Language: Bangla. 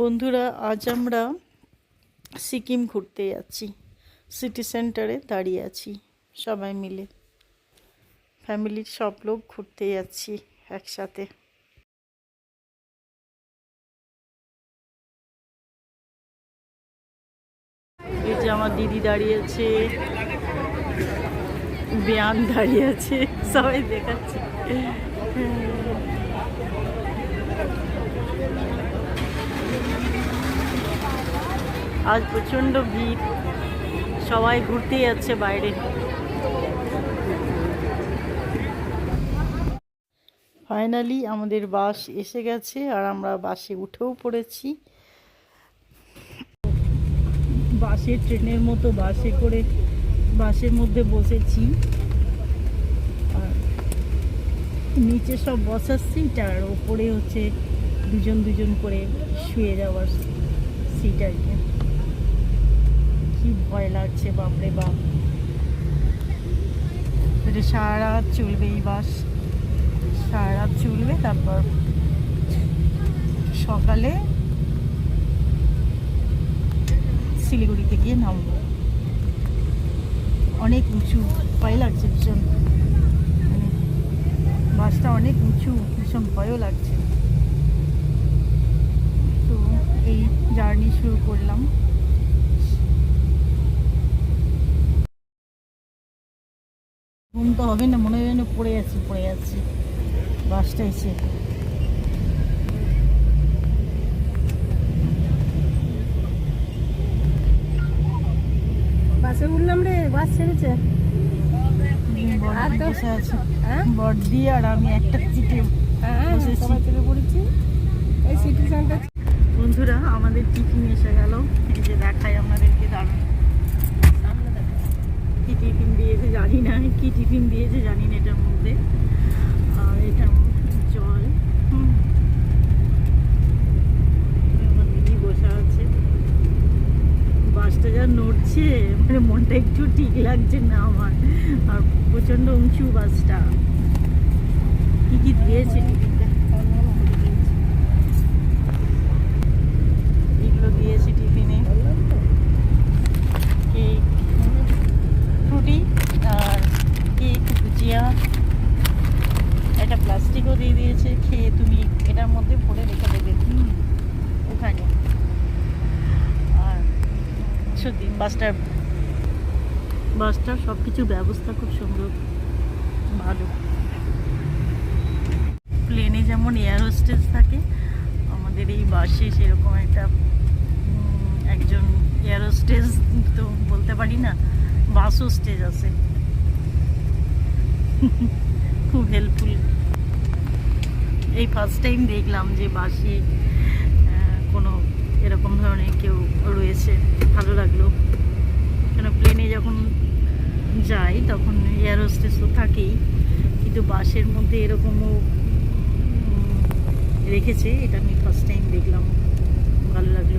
বন্ধুরা, আজ আমরা সিকিম ঘুরতে যাচ্ছি। সিটি সেন্টারে দাঁড়িয়ে আছি সবাই মিলে। ফ্যামিলির সব লোক ঘুরতে যাচ্ছি একসাথে। এই যে আমার দিদি দাঁড়িয়ে আছে, বিয়ান দাঁড়িয়ে আছে, সবাই দেখাচ্ছে। আজ প্রচণ্ড ভিড়। সবাই ঘুরতে যাচ্ছে বাইরে। ফাইনালি আমাদের বাস এসে গেছে আর আমরা বাসে উঠেও পড়েছি। বাসে, ট্রেনের মতো বাসে করে বাসের মধ্যে বসেছি। আর নিচে সব বসার সিট আর ওপরে হচ্ছে দুজন দুজন করে শুয়ে যাওয়ার সিট আর কি। কি ভয় লাগছে, বাপরে বাপ। এটা সারা চলবে এই বাস। সারা চলবে, তারপর সকালে শিলিগুড়িতে গিয়ে নামবো। অনেক উঁচু, ভয় লাগছে ভীষণ। মানে বাসটা অনেক উঁচু, ভীষণ ভয়ও লাগছে। তো এই জার্নি শুরু করলাম। ঘুম তো হবে না মনে হয় যেন পড়ে যাচ্ছি পড়ে যাচ্ছি বাসটা এসে বাসে উঠলাম রে বাস ছেড়েছে। আছে। হ্যাঁ? আর আমি একটা সিটে হ্যাঁ চেপে পড়েছি। এই সিটি সেন্টার বন্ধুরা আমাদের টিফিন এসে গেল। এই যে দেখাই আপনাদেরকে দাঁড়ান কি টিফিন দিয়েছে জানি না, কি টিফিন দিয়েছে জানি না এটার মধ্যে। আর এটা জল। দিদি বসে আছে। বাসটা যা নড়ছে মানে মনটা একটু ঠিক লাগছে না আমার। আর প্রচণ্ড উঁচু বাসটা। কি কি দিয়েছে? টিফিনটা এগুলো দিয়েছে টিফিনে কেক ফ্রুটি আর কেক ভুজিয়া একটা প্লাস্টিকও দিয়ে দিয়েছে, খেয়ে তুমি এটার মধ্যে ভরে রেখে দেবে। ওখানে। আর সত্যি বাসটার বাসটার সব কিছু ব্যবস্থা খুব সুন্দর, ভালো। প্লেনে যেমন এয়ার হোস্টেস থাকে, আমাদের এই বাসে সেরকম একটা একজন এয়ার হোস্টেস তো বলতে পারি না, বাস হোস্টেজ আছে। খুব হেল্পফুল এই ফার্স্ট টাইম দেখলাম যে বাসি কোনো এরকম ধরনের কেউ রয়েছে, ভালো লাগল। কেন প্লেনে যখন যাই, তখন এয়ার হোস্টেস তো থাকেই, কিন্তু বাসের মধ্যে এরকমও রেখেছে, এটা আমি ফার্স্ট টাইম দেখলাম। ভালো লাগল।